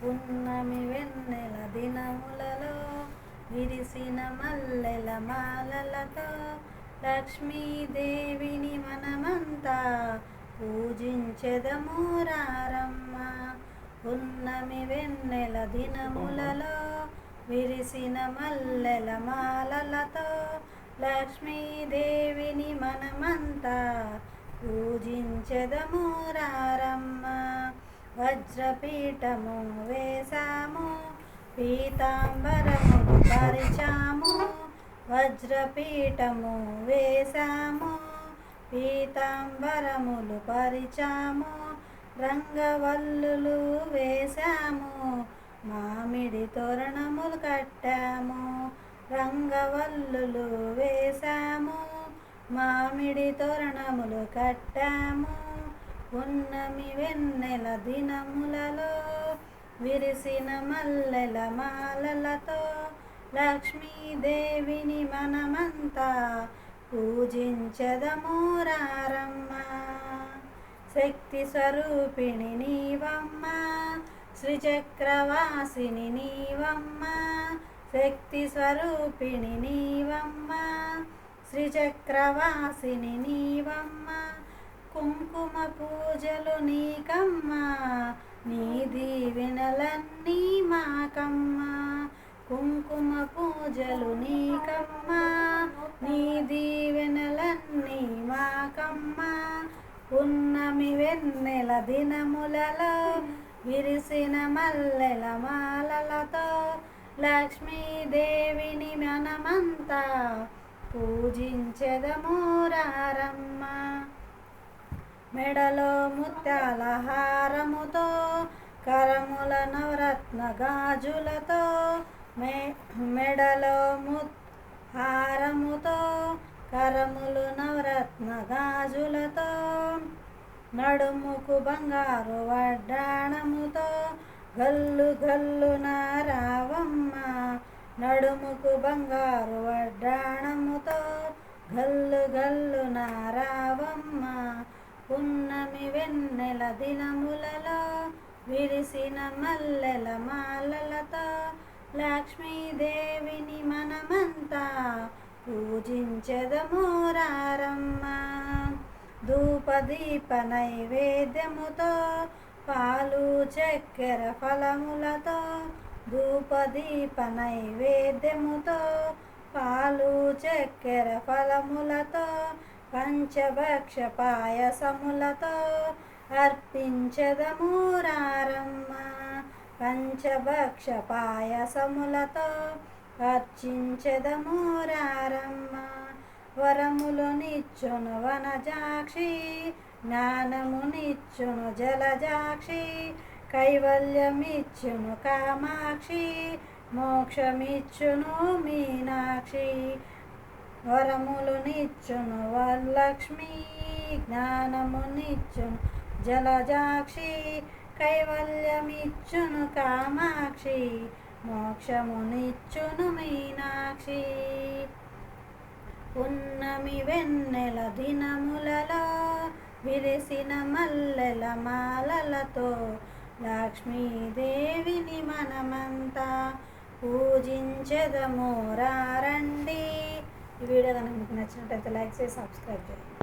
పున్నమి వెన్నెల దినములలో విరిసిన మల్లెల మాలలతో లక్ష్మీదేవిని మనమంతా పూజించెదము రారమ్మ. పున్నమి వెన్నెల దినములలో విరిసిన మల్లెల మాలలతో లక్ష్మీదేవిని మనమంతా పూజించెదము రారమ్మ. వజ్రపీఠము వేశాము పీతాంబరము పరిచాము. వజ్రపీఠము వేశాము పీతాంబరములు పరిచాము. రంగవల్లులు వేశాము మామిడి తోరణములు కట్టాము. రంగవల్లులు వేశాము మామిడి తోరణములు కట్టాము. పున్నమి వెన్నెల దినములలో విరిసిన మల్లెల మాలలతో లక్ష్మీదేవిని మనమంతా పూజించదమూరారమ్మ శక్తి స్వరూపిణి నీవమ్మ శ్రీచక్రవాసిని నీవమ్మ శక్తి స్వరూపిణి నీవమ్మ శ్రీచక్రవాసిని నీవమ్మ కుంకుమ పూజలు నీకమ్మా నీ దీవెనలన్నీ మాకమ్మా. కుంకుమ పూజలు నీకమ్మ నీ దీవెనలన్నీ మాకమ్మా. పున్నమి వెన్నెల దినములలో విరిసిన మల్లెల మాలలతో లక్ష్మీదేవిని మనమంతా పూజించెదమూరారమ్మ మెడలో ముత్యాల హారముతో కరముల నవరత్న గాజులతో మె మెడలో ము హారముతో కరములు నవరత్న గాజులతో నడుముకు బంగారు వడ్డాణముతో గల్లు గల్లు రావమ్మ నడుముకు బంగారు వడ్డాణముతో గల్లు గల్లు రావమ్మ పున్నమి వెన్నెల దినములలో విరిసిన మల్లెల మాలలతో. లక్ష్మీదేవిని మనమంతా పూజించదమోరారమ్మ ధూపదీప నైవేద్యముతో పాలు చక్కెర ఫలములతో. ధూపదీప నైవేద్యముతో పాలు చక్కెర ఫలములతో. పంచభక్ష పాయసములతో అర్పించదము రారమ్మ. పంచభక్ష పాయసములతో అర్చించదము రారమ్మ. వరములు నిచ్చును వనజాక్షి జ్ఞానము నిచ్చును జలజాక్షి కైవల్యమిచ్చును కామాక్షి మోక్షమిచ్చును మీనాక్షి. వరములు నిచ్చును వరలక్ష్మి జ్ఞానము నిచ్చును జలజాక్షి కైవల్యమిచ్చును కామాక్షి మోక్షమునిచ్చును మీనాక్షి. ఉన్నమి వెన్నెల దినములలో విరిసిన మల్లెల మాలలతో లక్ష్మీదేవిని మనమంతా పూజించెదమోరారండి ఈ వీడియో కనుక మీకు నచ్చినట్లయితే లైక్ చేసి సబ్స్క్రైబ్ చేయండి.